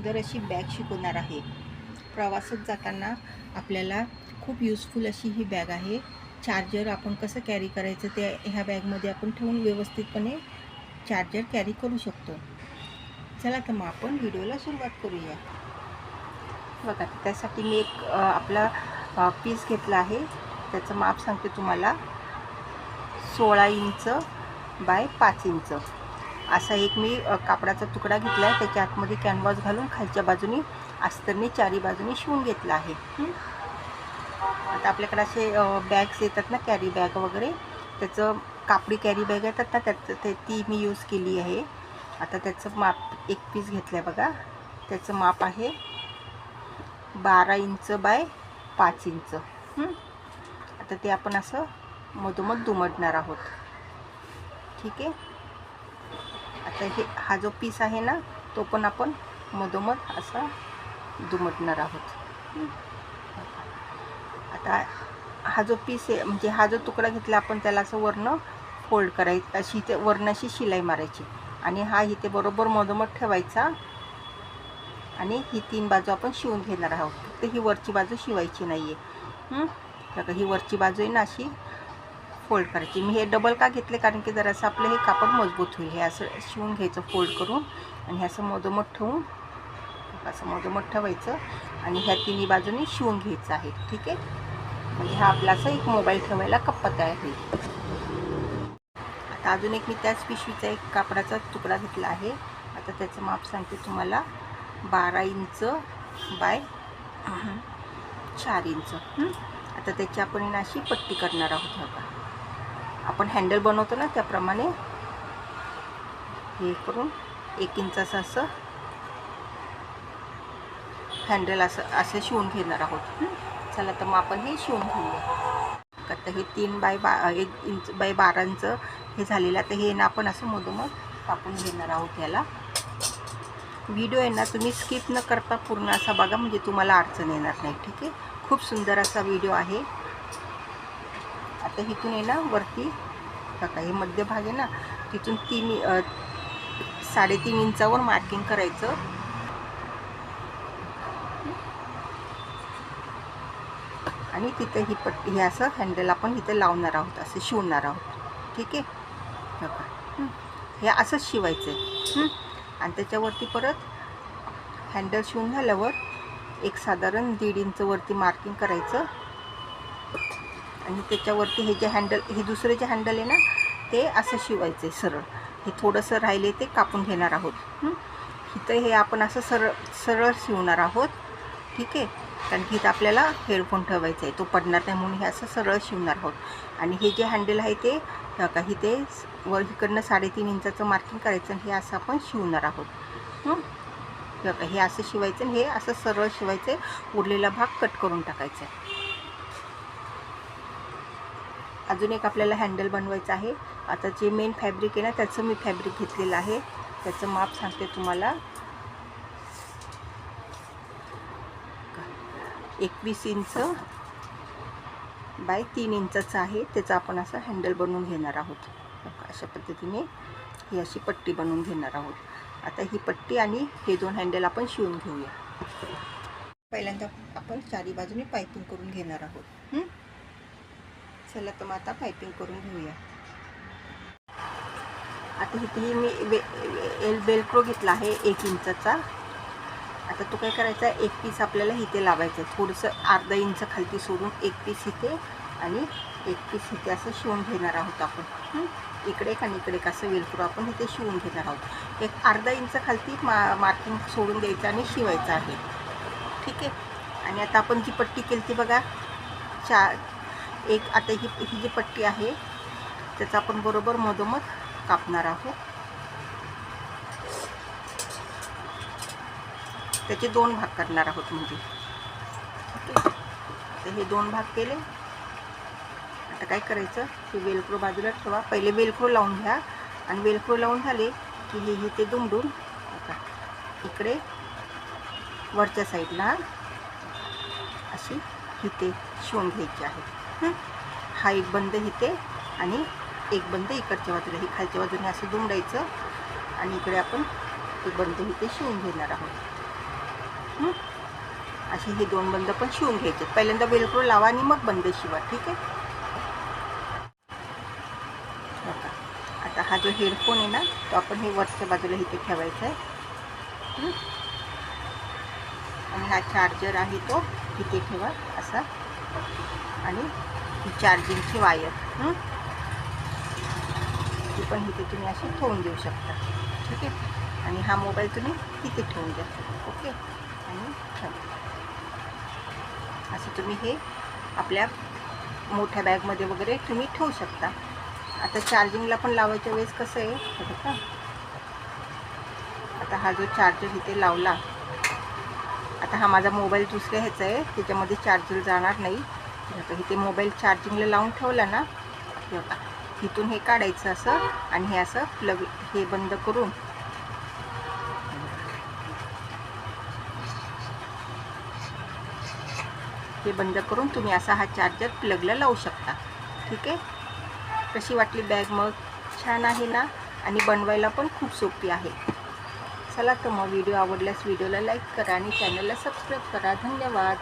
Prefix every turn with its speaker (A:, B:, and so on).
A: सुंदर अशी बॅग शिकवणार आहे. प्रवासात जाताना आपल्याला खूप युजफुल अशी ही बॅग आहे. चार्जर आपण कसं कॅरी करायचं ते ह्या बॅगमध्ये आपण ठेवून व्यवस्थितपणे चार्जर कॅरी करू शकतो. चला तर मग आपण व्हिडिओला सुरुवात करूया. बघा त्यासाठी मी एक आपला पीस घेतला आहे. त्याचं माप सांगते तुम्हाला. सोळा इंच बाय पाच इंच. असा एक मी कापडाचा तुकडा घेतला आहे. त्याच्या आतमध्ये कॅनव्हास घालून खालच्या बाजूनी अस्तरने चारी बाजूनी शिवून घेतला आहे? आता आपल्याकडे असे बॅग्स येतात ना कॅरी बॅग वगैरे. त्याचं कापडी कॅरी बॅग येतात ना त्याचं ते ती मी यूज केली आहे. आता त्याचं माप एक पीस घेतलं आहे बघा. त्याचं माप आहे बारा इंच बाय पाच इंच? आता ते आपण असं मधोमध दुमडणार आहोत. ठीक आहे? तर हे हा जो पीस आहे ना तो पण आपण मधोमध असा दुमटणार आहोत. आता हा जो पीस आहे म्हणजे हा जो तुकडा घेतला आपण त्याला असं वर्ण फोल्ड करायचं अशी ते वरणाशी शिलाई मारायची. आणि हा इथे बरोबर मधोमध ठेवायचा. आणि ही तीन बाजू आपण शिवून घेणार आहोत. फक्त ही वरची बाजू शिवायची नाही आहे बघा ही वरची बाजू आहे ना अशी. फोल्ड करायची. मी हे डबल का घेतले? कारण की जरासं आपलं हे कापड मजबूत होईल. हे असं शिवून घ्यायचं फोल्ड करून. आणि हे असं मधोमध ठेवून असं मधोमध ठेवायचं. आणि ह्या तिन्ही बाजूनी शिवून घ्यायचं आहे. ठीक आहे? म्हणजे हा आपला असा एक मोबाईल ठेवायला कप्पा तयार होईल. आता अजून एक मी त्याच पिशवीचा एक कापडाचा तुकडा घेतला आहे. आता त्याचं माप सांगते तुम्हाला. बारा इंच बाय चार इंच. आता त्याची आपण अशी पट्टी करणार आहोत बघा. आपण हँडल बनवतो ना त्याप्रमाणे. हे करून एक इंचाचं असं हँडल असं असं शिवून घेणार आहोत. चला तर मग आपण हे शिवून घेऊया. आता हे तीन बाय बा एक इंच बाय बारांचं हे झालेलं आता हे ना आपण असं मधोमध कापून घेणार आहोत याला. व्हिडिओ आहे ना तुम्ही स्किप न करता पूर्ण असा बघा. म्हणजे तुम्हाला अडचण येणार नाही. ठीक आहे? खूप सुंदर असा व्हिडिओ आहे. तर इथून आहे ना वरती बघा हे मध्यभाग आहे ना तिथून तीन साडेतीन इंचावर मार्किंग करायचं. आणि तिथं ही पट्टी हे असं हँडल आपण इथं लावणार आहोत असं शिवणार आहोत. ठीक आहे? बघा. हे. असंच शिवायचं आहे आणि त्याच्यावरती परत हँडल शिवून झाल्यावर एक साधारण दीड इंच वरती मार्किंग करायचं. आणि त्याच्यावरती हे जे हँडल हे दुसरे जे हँडल आहे ना ते असं शिवायचं आहे सरळ. हे थोडंसं राहिले ते कापून घेणार आहोत. इथं हे आपण असं सरळ सरळ शिवणार आहोत. ठीक आहे? कारण की इथं आपल्याला हेडफोन ठेवायचा आहे तो पडणार नाही म्हणून हे असं सरळ शिवणार आहोत. आणि हे जे हँडल आहे ते काही ते वर इकडनं साडेतीन इंचाचं मार्किंग करायचं आणि हे असं आपण शिवणार आहोत. हे? असं शिवायचं आणि हे असं सरळ शिवायचं आहे उरलेला भाग कट करून टाकायचा आहे अजून एक आपल्याला हँडल बनवायचं आहे. आता जे मेन फॅब्रिक आहे ना त्याचं मी फॅब्रिक घेतलेलं आहे. त्याचं माप सांगते तुम्हाला. एकवीस इंच बाय तीन इंचाचं आहे. त्याचं आपण असं हँडल बनवून घेणार आहोत. अशा पद्धतीने ही अशी पट्टी बनवून घेणार आहोत. आता ही पट्टी आणि हे दोन हँडल आपण शिवून घेऊया. पहिल्यांदा आपण चारी बाजूने पायपिंग करून घेणार आहोत. हं? चला तर मग आता पायपिंग करून घेऊया. आता इथे मी वे एल बेलक्रो घेतला आहे एक इंचाचा. आता तो काय करायचा एक पीस आपल्याला इथे लावायचं आहे थोडंसं अर्धा इंच खालती सोडून एक पीस इथे आणि एक पीस इथे असं शिवून घेणार आहोत आपण. इकडे एक आणि इकडे एक असं वेलक्रो आपण इथे शिवून घेणार आहोत. एक अर्धा इंच खालती मा मार्किंग सोडून द्यायचं आणि शिवायचं आहे. ठीक आहे? आणि आता आपण जी पट्टी केली ती बघा चार एक आता ही ही जी पट्टी आहे त्याचा आपण बरोबर मधोमध कापणार आहोत. त्याचे दोन भाग करणार आहोत म्हणजे. ठीक आहे तर हे दोन भाग केले. आता काय करायचं? हे वेलक्रो बाजूला ठेवा. पहिले वेलक्रो लावून घ्या. आणि वेलक्रो लावून झाले की हे हे ते दुमडून इकडे वरच्या साईडला अशी हिते शिवून घ्यायची आहे. हा? एक बंद इथे आणि एक बंद इकडच्या बाजूला. ही खालच्या बाजूने असं दुमडायचं आणि इकडे आपण एक बंद इथे शिवून घेणार आहोत. असे हे दोन बंद पण शिवून घ्यायचे. पहिल्यांदा वेलक्रो लावा आणि मग बंद शिवा. ठीक आहे? आता हा जो हेडफोन आहे ना तो आपण हे वरच्या बाजूला इथे ठेवायचा आहे. आणि हा चार्जर आहे तो. इथे ठेवा असा. आणि ही चार्जिंगची वायर ती पण इथे तुम्ही अशी ठेवून देऊ शकता. ठीक आहे? आणि हा मोबाईल तुम्ही तिथे ठेवून द्या. ओके? आणि ठेवा. असं तुम्ही हे आपल्या मोठ्या बॅगमध्ये वगैरे तुम्ही ठेवू शकता. आता चार्जिंगला पण लावायच्या वेळेस कसं आहे हे बघा आता हा जो चार्जर इथे लावला आता हा माझा मोबाईल दुसऱ्या ह्याचा आहे त्याच्यामध्ये चार्जर जाणार नाही. हे इथे मोबाईल चार्जिंगला लावून ठेवला ना हे बघा. इथून हे काढायचं असं आणि हे असं प्लग हे बंद करून. हे बंद करून तुम्ही असा हा चार्जर प्लगला लावू शकता. ठीक आहे? कशी वाटली बॅग मग? छान आहे ना? आणि बनवायला पण खूप सोपी आहे. चला तर मग व्हिडिओ आवडल्यास व्हिडिओला लाईक करा आणि चॅनलला सबस्क्राईब करा. धन्यवाद.